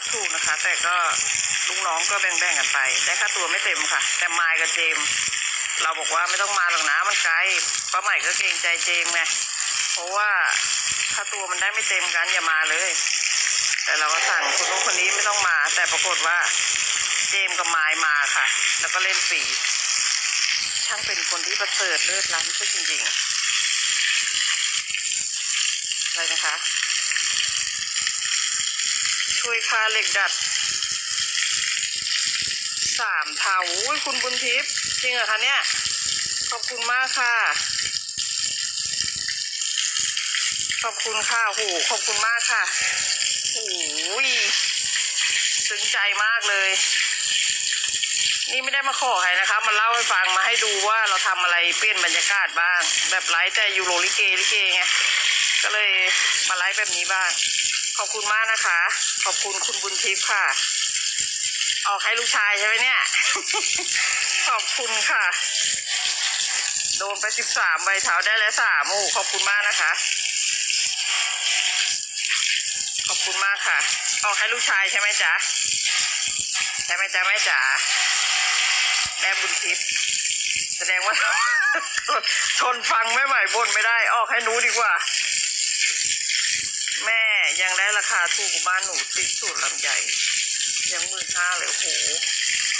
รับถูกนะคะ แต่ก็ลูกน้องก็แบ่งๆกันไป ได้ค่าตัวไม่เต็มค่ะ แต่มายกับเจม เราบอกว่าไม่ต้องมาหรอกนะมันไกลป้าใหม่ก็เกรงใจเจมไงเพราะว่าค่าตัวมันได้ไม่เต็มกันอย่ามาเลย แต่เราก็สั่งคนนู้นคนนี้ไม่ต้องมา แต่ปรากฏว่าเจมกับมายมาค่ะ แล้วก็เล่นฟรีช่างเป็นคนที่ประเสริฐเลิศล้ำจริงๆอะไรนะคะ ช่วยคาเหล็กดัดสามเท่าอุ้ยคุณบุญทิพย์จริงเหรอคะเนี่ย ขอบคุณมากค่ะ ขอบคุณค่ะโหขอบคุณมากค่ะโอ้ยซึ้งใจมากเลย นี่ไม่ได้มาขอใครนะคะ มาเล่าให้ฟังมาให้ดูว่าเราทำอะไรเปลี่ยนบรรยากาศบ้าง แบบไลฟ์แต่ยูโรลิเกลิเกไงก็เลยมาไลฟ์แบบนี้บ้าง ขอบคุณมากนะคะ ขอบคุณคุณบุญทิพย์ค่ะ ออกให้ลูกชายใช่ไหมเนี่ย ขอบคุณค่ะ โดนไปสิบสามใบเท้าได้แล้วสามโอ้ขอบคุณมากนะคะ ขอบคุณมากค่ะ ออกให้ลูกชายใช่ไหมจ๊ะใช่ไหมจ๊ะแม่จ๋าแม่บุญทิพย์แสดงว่าทนฟังแม่ใหม่บนไม่ได้ ออกให้หนูดีกว่า แม่ ยังได้ราคาถูกกว่าบ้านหนูติดสูตรลำใหญ่ ยังหมื่นห้าเลยโอ้โห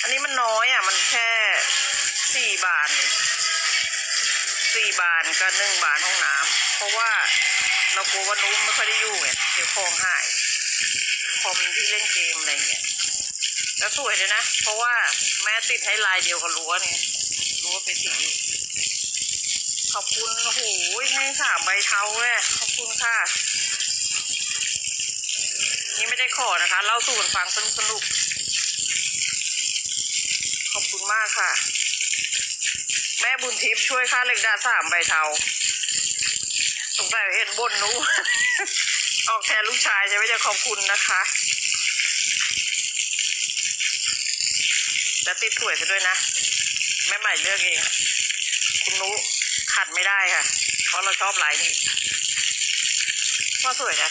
อันนี้มันน้อยอะ มันแค่สี่บาทเองสี่บาทกับหนึ่งบาทห้องน้ำเพราะว่าเรากลัวว่านุ้มไม่ค่อยได้อยู่ไงเดี๋ยวของหายคอมที่เล่นเกมอะไรเงี้ยแล้วสวยเลยนะ เพราะว่าแม่ติดให้ลายเดียวกับรั้วเนี่ยรั้วเป็นสีขอบคุณโอ้โหให้สามใบเท้าเลยขอบคุณค่ะ นี่ไม่ได้ขอนะคะเล่าสู่กันฟังสนุกสนุกขอบคุณมากค่ะ แม่บุญทิพย์ช่วยค่าเหล็กดาสามใบเทาสงสัยเห็นบนนูออกแทนลูกชายใช่ไหมจะขอบคุณนะคะแล้วติดสวยไปด้วยนะ แม่ใหม่เลือกเอง คุณนุขัดไม่ได้ค่ะ เพราะเราชอบลายนี้ว่าสวยนะ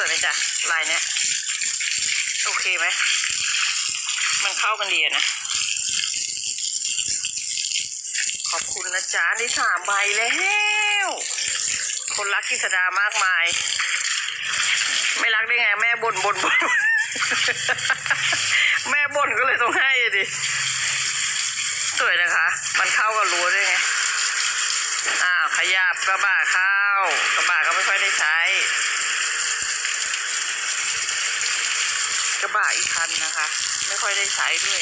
วยไหมจ๊ะลายเนี้ยโอเคไหมมันเข้ากันดีนะ ขอบคุณนะจ๊ะได้สามใบแล้วคนรักกิษดามากมาย ไม่รักได้ไง แม่บ่นบ่นบ่นแม่บ่นก็เลยต้องให้ดิสวยนะคะ มันเข้ากับรั้วด้วยไงอ้าวขยับกระบะเข้ากระบะก็ไม่ค่อยได้ใช้ กระบะอีกคันนะคะ ไม่ค่อยได้ใช้ด้วย